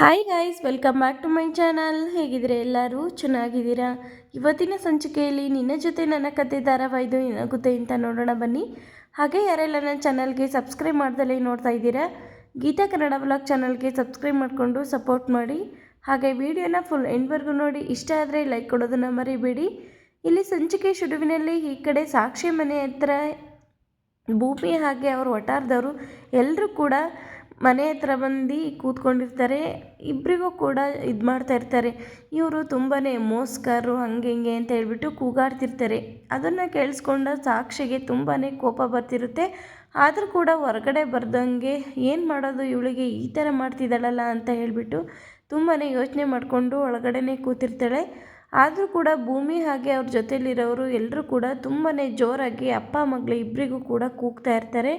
Hi guys welcome back to my channel ಹೇಗಿದ್ರೆ ಎಲ್ಲರೂ ಚೆನ್ನಾಗಿದ್ದೀರಾ? ಇವತ್ತಿನ ಸಂಚಿಕೆಯಲ್ಲಿ ನಿನ್ನ ಜೊತೆ ನನ್ನ ಕತೆ ಧಾರಾವಾಹಿದು ಏನಾಗುತ್ತೆ ಅಂತ ನೋಡೋಣ ಬನ್ನಿ. ಹಾಗೆ ಯಾರೆಲ್ಲ ನನ್ನ ಚಾನಲ್ಗೆ ಸಬ್ಸ್ಕ್ರೈಬ್ ಮಾಡ್ದಲೇ ನೋಡ್ತಾ ಇದ್ದೀರಾ, ಗೀತಾ ಕನ್ನಡ ಬ್ಲಾಗ್ ಚಾನಲ್ಗೆ ಸಬ್ಸ್ಕ್ರೈಬ್ ಮಾಡಿಕೊಂಡು ಸಪೋರ್ಟ್ ಮಾಡಿ. ಹಾಗೆ ವಿಡಿಯೋನ ಫುಲ್ ಎಂಡ್ವರೆಗೂ ನೋಡಿ, ಇಷ್ಟ ಆದರೆ ಲೈಕ್ ಕೊಡೋದನ್ನು ಮರಿಬೇಡಿ. ಇಲ್ಲಿ ಸಂಚಿಕೆ ಶುರುವಿನಲ್ಲಿ ಈ ಕಡೆ ಸಾಕ್ಷಿ ಮನೆ ಹತ್ರ ಭೂಮಿ ಹಾಗೆ ಅವ್ರ ಒಟ್ಟಾರದವರು ಎಲ್ಲರೂ ಕೂಡ ಮನೆ ಹತ್ರ ಬಂದು ಕೂತ್ಕೊಂಡಿರ್ತಾರೆ ಇಬ್ಬರಿಗೂ ಕೂಡ ಇದು ಮಾಡ್ತಾ ಇರ್ತಾರೆ. ಇವರು ತುಂಬಾ ಮೋಸ್ಕರು, ಹಂಗೆ ಹಿಂಗೆ ಅಂತ ಹೇಳ್ಬಿಟ್ಟು ಕೂಗಾಡ್ತಿರ್ತಾರೆ. ಅದನ್ನು ಕೇಳಿಸ್ಕೊಂಡ ಸಾಕ್ಷಿಗೆ ತುಂಬಾ ಕೋಪ ಬರ್ತಿರುತ್ತೆ. ಆದರೂ ಕೂಡ ಹೊರಗಡೆ ಬರ್ದಂಗೆ ಏನು ಮಾಡೋದು ಇವಳಿಗೆ ಈ ಥರ ಮಾಡ್ತಿದ್ದಾಳಲ್ಲ ಅಂತ ಹೇಳಿಬಿಟ್ಟು ತುಂಬಾ ಯೋಚನೆ ಮಾಡಿಕೊಂಡು ಒಳಗಡೆನೇ ಕೂತಿರ್ತಾಳೆ. ಆದರೂ ಕೂಡ ಭೂಮಿ ಹಾಗೆ ಅವ್ರ ಜೊತೆಲಿರೋರು ಎಲ್ಲರೂ ಕೂಡ ತುಂಬಾ ಜೋರಾಗಿ ಅಪ್ಪ, ಮಗಳು ಇಬ್ಬರಿಗೂ ಕೂಡ ಕೂಗ್ತಾ ಇರ್ತಾರೆ.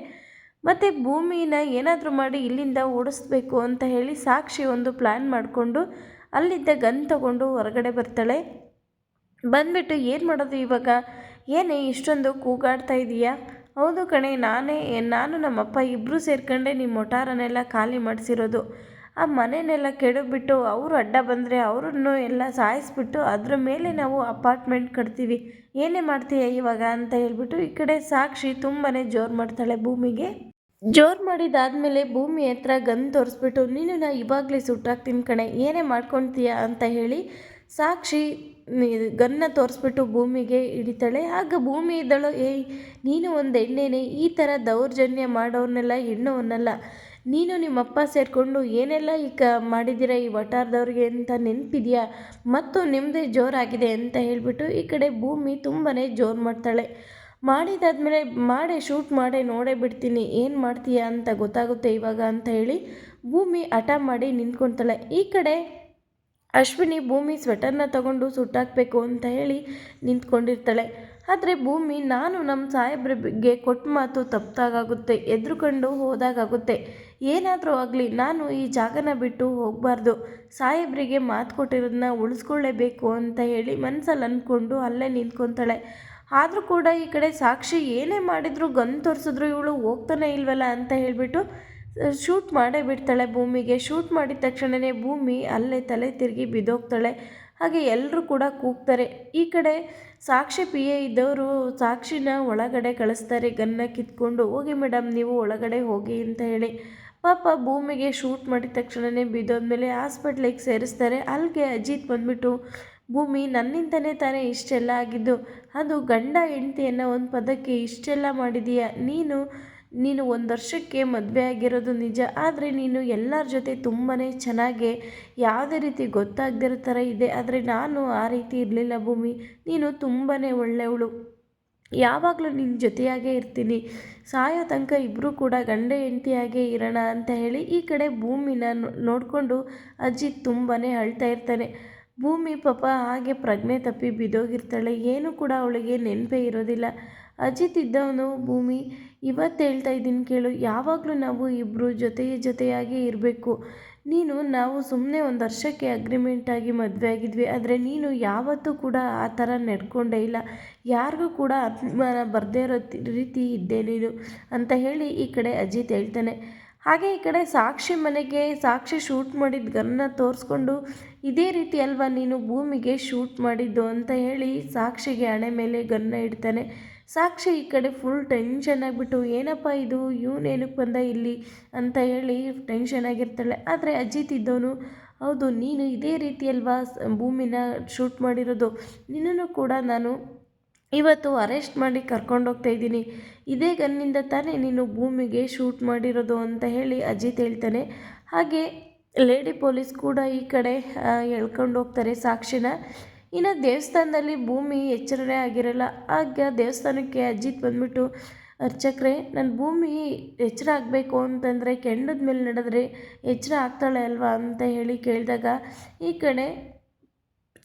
ಮತ್ತು ಭೂಮಿನ ಏನಾದರೂ ಮಾಡಿ ಇಲ್ಲಿಂದ ಓಡಿಸ್ಬೇಕು ಅಂತ ಹೇಳಿ ಸಾಕ್ಷಿ ಒಂದು ಪ್ಲ್ಯಾನ್ ಮಾಡಿಕೊಂಡು ಅಲ್ಲಿದ್ದ ಗನ್ ತಗೊಂಡು ಹೊರಗಡೆ ಬರ್ತಾಳೆ. ಬಂದ್ಬಿಟ್ಟು ಏನು ಮಾಡೋದು ಇವಾಗ? ಏನೇ ಇಷ್ಟೊಂದು ಕೂಗಾಡ್ತಾ ಇದೀಯಾ? ಹೌದು ಕಣೆ, ನಾನೇ, ನಾನು ನಮ್ಮಪ್ಪ ಇಬ್ಬರೂ ಸೇರ್ಕೊಂಡೆ ನಿಮ್ಮ ಮೊಟಾರನ್ನೆಲ್ಲ ಖಾಲಿ ಮಾಡಿಸಿರೋದು. ಆ ಮನೆನೆಲ್ಲ ಕೆಡಬಿಟ್ಟು ಅವರು ಅಡ್ಡ ಬಂದರೆ ಅವರನ್ನು ಎಲ್ಲ ಸಾಯಿಸ್ಬಿಟ್ಟು ಅದ್ರ ಮೇಲೆ ನಾವು ಅಪಾರ್ಟ್ಮೆಂಟ್ ಕಟ್ತೀವಿ. ಏನೇ ಮಾಡ್ತೀಯ ಇವಾಗ ಅಂತ ಹೇಳ್ಬಿಟ್ಟು ಈ ಕಡೆ ಸಾಕ್ಷಿ ತುಂಬಾ ಜೋರು ಮಾಡ್ತಾಳೆ ಭೂಮಿಗೆ. ಜೋರು ಮಾಡಿದಾದ್ಮೇಲೆ ಭೂಮಿ ಹತ್ರ ಗನ್ ತೋರಿಸ್ಬಿಟ್ಟು, ನೀನು ನಾ ಇವಾಗಲೇ ಸುಟ್ಟಾಕ್ತೀನಿ ಕಣೆ, ಏನೇ ಮಾಡ್ಕೊತೀಯ? ಅಂತ ಹೇಳಿ ಸಾಕ್ಷಿ ಗನ್ನ ತೋರಿಸ್ಬಿಟ್ಟು ಭೂಮಿಗೆ ಹಿಡಿತಾಳೆ. ಆಗ ಭೂಮಿ ಇದ್ದಳು, ಏಯ್, ನೀನು ಒಂದು ಹೆಣ್ಣೇನೆ ಈ ಥರ ದೌರ್ಜನ್ಯ ಮಾಡೋರ್ನೆಲ್ಲ ಹೆಣ್ಣವನ್ನೆಲ್ಲ. ನೀನು ನಿಮ್ಮಪ್ಪ ಸೇರಿಕೊಂಡು ಏನೆಲ್ಲ ಈಗ ಮಾಡಿದ್ದೀರ ಈ ವಟಾರದವ್ರಿಗೆ ಅಂತ ನೆನಪಿದೆಯಾ? ಮತ್ತು ನಿಮ್ಮದೇ ಜೋರಾಗಿದೆ ಅಂತ ಹೇಳಿಬಿಟ್ಟು ಈ ಕಡೆ ಭೂಮಿ ತುಂಬಾ ಜೋರು ಮಾಡ್ತಾಳೆ. ಮಾಡಿದಾದ್ಮೇಲೆ ಮಾಡೇ ಶೂಟ್ ಮಾಡೇ ನೋಡೇ ಬಿಡ್ತೀನಿ, ಏನು ಮಾಡ್ತೀಯಾ ಅಂತ ಗೊತ್ತಾಗುತ್ತೆ ಇವಾಗ ಅಂತ ಹೇಳಿ ಭೂಮಿ ಹಠ ಮಾಡಿ ನಿಂತ್ಕೊತಾಳೆ. ಈ ಕಡೆ ಅಶ್ವಿನಿ ಭೂಮಿ ಸ್ವೆಟರ್ನ ತಗೊಂಡು ಸುಟ್ಟಾಕಬೇಕು ಅಂತ ಹೇಳಿ ನಿಂತ್ಕೊಂಡಿರ್ತಾಳೆ. ಆದರೆ ಭೂಮಿ, ನಾನು ನಮ್ಮ ಸಾಹೇಬ್ರಿಗೆ ಕೊಟ್ಟ ಮಾತು ತಪ್ಪಾಗುತ್ತೆ ಎದ್ರುಕೊಂಡು ಹೋದಾಗುತ್ತೆ ಏನಾದರೂ ಆಗಲಿ, ನಾನು ಈ ಜಾಗನ ಬಿಟ್ಟು ಹೋಗಬಾರ್ದು. ಸಾಹೇಬ್ರಿಗೆ ಮಾತು ಕೊಟ್ಟಿರೋದನ್ನ ಉಳಿಸ್ಕೊಳ್ಳೇಬೇಕು ಅಂತ ಹೇಳಿ ಮನಸ್ಸಲ್ಲಿ ಅಂದ್ಕೊಂಡು ಅಲ್ಲೇ ನಿಂತ್ಕೊತಾಳೆ. ಆದರೂ ಕೂಡ ಈ ಕಡೆ ಸಾಕ್ಷಿ ಏನೇ ಮಾಡಿದ್ರು ಗನ್ ತೋರಿಸಿದ್ರು ಇವಳು ಹೋಗ್ತಾನೆ ಇಲ್ವಲ್ಲ ಅಂತ ಹೇಳಿಬಿಟ್ಟು ಶೂಟ್ ಮಾಡೇ ಬಿಡ್ತಾಳೆ ಭೂಮಿಗೆ. ಶೂಟ್ ಮಾಡಿದ ತಕ್ಷಣವೇ ಭೂಮಿ ಅಲ್ಲೇ ತಲೆ ತಿರುಗಿ ಬಿದ್ದೋಗ್ತಾಳೆ. ಹಾಗೆ ಎಲ್ಲರೂ ಕೂಡ ಕೂಗ್ತಾರೆ. ಈ ಕಡೆ ಸಾಕ್ಷಿ ಪಿ ಎ ಇದ್ದವರು ಸಾಕ್ಷಿನ ಒಳಗಡೆ ಕಳಿಸ್ತಾರೆ, ಗನ್ನ ಕಿತ್ಕೊಂಡು. ಹೋಗಿ ಮೇಡಮ್, ನೀವು ಒಳಗಡೆ ಹೋಗಿ ಅಂತ ಹೇಳಿ. ಪಾಪ ಭೂಮಿಗೆ ಶೂಟ್ ಮಾಡಿದ ತಕ್ಷಣವೇ ಬಿದ್ದೋದ್ಮೇಲೆ ಹಾಸ್ಪಿಟ್ಲಿಗೆ ಸೇರಿಸ್ತಾರೆ. ಅಲ್ಲಿಗೆ ಅಜಿತ್ ಬಂದ್ಬಿಟ್ಟು ಭೂಮಿ ನನ್ನಿಂದನೇ ತಾನೇ ಇಷ್ಟೆಲ್ಲ ಆಗಿದ್ದು, ಅದು ಗಂಡ ಹೆಂಡತಿಯನ್ನು ಒಂದು ಪದಕ್ಕೆ ಇಷ್ಟೆಲ್ಲ ಮಾಡಿದೀಯ. ನೀನು ನೀನು ಒಂದು ವರ್ಷಕ್ಕೆ ಮದುವೆ ಆಗಿರೋದು ನಿಜ, ಆದರೆ ನೀನು ಎಲ್ಲರ ಜೊತೆ ತುಂಬಾ ಚೆನ್ನಾಗೆ, ಯಾವುದೇ ರೀತಿ ಗೊತ್ತಾಗದಿರೋ ಥರ ಇದೆ, ಆದರೆ ನಾನು ಆ ರೀತಿ ಇರಲಿಲ್ಲ ಭೂಮಿ. ನೀನು ತುಂಬಾ ಒಳ್ಳೆಯವಳು. ಯಾವಾಗಲೂ ನಿನ್ನ ಜೊತೆಯಾಗೇ ಇರ್ತೀನಿ. ಸಾಯೋ ತನಕ ಇಬ್ಬರೂ ಕೂಡ ಗಂಡ ಹೆಂಡತಿಯಾಗೇ ಇರೋಣ ಅಂತ ಹೇಳಿ ಈ ಕಡೆ ಭೂಮಿನ ನೋಡಿಕೊಂಡು ಅಜ್ಜಿ ತುಂಬಾ ಅಳ್ತಾ ಇರ್ತಾನೆ. ಭೂಮಿ ಪಾಪ ಹಾಗೆ ಪ್ರಜ್ಞೆ ತಪ್ಪಿ ಬಿದ್ದೋಗಿರ್ತಾಳೆ ಏನು ಕೂಡ ಅವಳಿಗೆ ನೆನಪೇ ಇರೋದಿಲ್ಲ. ಅಜಿತ್ ಇದ್ದವನು ಭೂಮಿ, ಇವತ್ತು ಹೇಳ್ತಾ ಇದ್ದೀನಿ ಕೇಳು, ಯಾವಾಗಲೂ ನಾವು ಇಬ್ಬರು ಜೊತೆ ಜೊತೆಯಾಗಿ ಇರಬೇಕು. ನೀನು, ನಾವು ಸುಮ್ಮನೆ ಒಂದು ವರ್ಷಕ್ಕೆ ಅಗ್ರಿಮೆಂಟಾಗಿ ಮದುವೆ ಆಗಿದ್ವಿ, ಆದರೆ ನೀನು ಯಾವತ್ತೂ ಕೂಡ ಆ ಥರ ನಡ್ಕೊಂಡೇ ಇಲ್ಲ. ಯಾರಿಗೂ ಕೂಡ ಅಭಿಮಾನ ಬರದೇ ಇರೋ ರೀತಿ ಇದ್ದೆ ನೀನು ಅಂತ ಹೇಳಿ ಈ ಕಡೆ ಅಜಿತ್ ಹೇಳ್ತಾನೆ. ಹಾಗೆ ಈ ಕಡೆ ಸಾಕ್ಷಿ ಮನೆಗೆ ಸಾಕ್ಷಿ ಶೂಟ್ ಮಾಡಿದ ಗನ್ನ ತೋರಿಸ್ಕೊಂಡು, ಇದೇ ರೀತಿ ಅಲ್ವಾ ನೀನು ಭೂಮಿಗೆ ಶೂಟ್ ಮಾಡಿದ್ದು? ಅಂತ ಹೇಳಿ ಸಾಕ್ಷಿಗೆ ಹಣೆ ಮೇಲೆ ಗನ್ನ ಇಡ್ತಾನೆ. ಸಾಕ್ಷಿ ಈ ಕಡೆ ಫುಲ್ ಟೆನ್ಷನ್ ಆಗಿಬಿಟ್ಟು, ಏನಪ್ಪ ಇದು? ಏನಕ್ಕೆ ಬಂದ ಇಲ್ಲಿ? ಅಂತ ಹೇಳಿ ಟೆನ್ಷನ್ ಆಗಿರ್ತಾಳೆ. ಆದರೆ ಅಜಿತ್ ಇದ್ದವನು, ಹೌದು, ನೀನು ಇದೇ ರೀತಿ ಅಲ್ವಾ ಭೂಮಿನ ಶೂಟ್ ಮಾಡಿರೋದು? ನಿನ್ನನ್ನು ಕೂಡ ನಾನು ಇವತ್ತು ಅರೆಸ್ಟ್ ಮಾಡಿ ಕರ್ಕೊಂಡೋಗ್ತಾ ಇದ್ದೀನಿ. ಇದೇ ಗನ್ನಿಂದ ತಾನೇ ನೀನು ಭೂಮಿಗೆ ಶೂಟ್ ಮಾಡಿರೋದು ಅಂತ ಹೇಳಿ ಅಜಿತ್ ಹೇಳ್ತಾನೆ. ಹಾಗೆ ಲೇಡಿ ಪೊಲೀಸ್ ಕೂಡ ಈ ಕಡೆ ಎಳ್ಕೊಂಡು ಹೋಗ್ತಾರೆ ಸಾಕ್ಷಿನ. ಇನ್ನು ದೇವಸ್ಥಾನದಲ್ಲಿ ಭೂಮಿ ಎಚ್ಚರನೇ ಆಗಿರಲ್ಲ. ಆಗ ದೇವಸ್ಥಾನಕ್ಕೆ ಅಜಿತ್ ಬಂದ್ಬಿಟ್ಟು, ಅರ್ಚಕ್ರೆ ನನ್ನ ಭೂಮಿ ಎಚ್ಚರ ಆಗಬೇಕು ಅಂತಂದರೆ ಕೆಂಡದ ಮೇಲೆ ನಡೆದ್ರೆ ಎಚ್ಚರ ಆಗ್ತಾಳೆ ಅಲ್ವಾ ಅಂತ ಹೇಳಿ ಕೇಳಿದಾಗ ಈ ಕಡೆ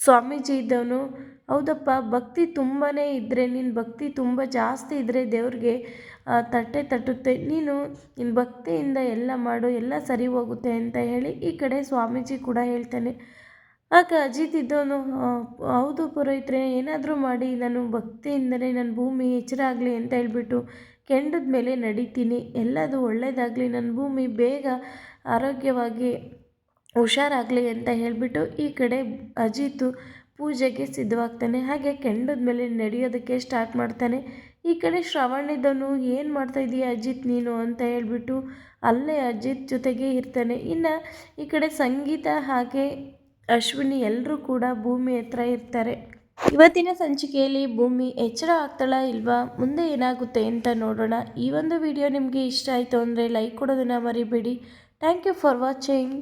ಸ್ವಾಮೀಜಿ ಇದ್ದವನು, ಹೌದಪ್ಪ, ಭಕ್ತಿ ತುಂಬಾ ಇದ್ದರೆ ನಿನ್ನ ಭಕ್ತಿ ತುಂಬ ಜಾಸ್ತಿ ಇದ್ದರೆ ದೇವ್ರಿಗೆ ತಟ್ಟೆ ತಟ್ಟುತ್ತೆ. ನೀನು ನಿನ್ನ ಭಕ್ತಿಯಿಂದ ಎಲ್ಲ ಮಾಡು, ಎಲ್ಲ ಸರಿ ಹೋಗುತ್ತೆ ಅಂತ ಹೇಳಿ ಈ ಕಡೆ ಸ್ವಾಮೀಜಿ ಕೂಡ ಹೇಳ್ತಾನೆ. ಆಗ ಅಜಿತ್ ಇದ್ದವನು ಹೌದು ಪುರೋಹಿತ್ರೆ, ಏನಾದರೂ ಮಾಡಿ, ನಾನು ಭಕ್ತಿಯಿಂದಲೇ, ನನ್ನ ಭೂಮಿ ಎಚ್ಚರ ಆಗಲಿ ಅಂತ ಹೇಳ್ಬಿಟ್ಟು ಕೆಂಡದ ಮೇಲೆ ನಡೀತೀನಿ. ಎಲ್ಲದೂ ಒಳ್ಳೆಯದಾಗಲಿ ನನ್ನ ಭೂಮಿ ಬೇಗ ಆರೋಗ್ಯವಾಗಿ ಹುಷಾರಾಗಲಿ ಅಂತ ಹೇಳಿಬಿಟ್ಟು ಈ ಕಡೆ ಅಜಿತು ಪೂಜೆಗೆ ಸಿದ್ಧವಾಗ್ತಾನೆ. ಹಾಗೆ ಕೆಂಡದ ಮೇಲೆ ನಡೆಯೋದಕ್ಕೆ ಸ್ಟಾರ್ಟ್ ಮಾಡ್ತಾನೆ. ಈ ಕಡೆ ಶ್ರವಣಿದನು ಏನು ಮಾಡ್ತಾ ಇದೀಯ ಅಜಿತ್ ನೀನು? ಅಂತ ಹೇಳಿಬಿಟ್ಟು ಅಲ್ಲೇ ಅಜಿತ್ ಜೊತೆಗೆ ಇರ್ತಾನೆ. ಇನ್ನು ಈ ಕಡೆ ಸಂಗೀತ ಹಾಗೆ ಅಶ್ವಿನಿ ಎಲ್ಲರೂ ಕೂಡ ಭೂಮಿ ಹತ್ರ ಇರ್ತಾರೆ. ಇವತ್ತಿನ ಸಂಚಿಕೆಯಲ್ಲಿ ಭೂಮಿ ಎಚ್ಚರ ಆಗ್ತಾಳ ಇಲ್ವಾ? ಮುಂದೆ ಏನಾಗುತ್ತೆ ಅಂತ ನೋಡೋಣ. ಈ ಒಂದು ವಿಡಿಯೋ ನಿಮಗೆ ಇಷ್ಟ ಆಯಿತು ಅಂದರೆ ಲೈಕ್ ಕೊಡೋದನ್ನು ಮರಿಬೇಡಿ. Thank you for watching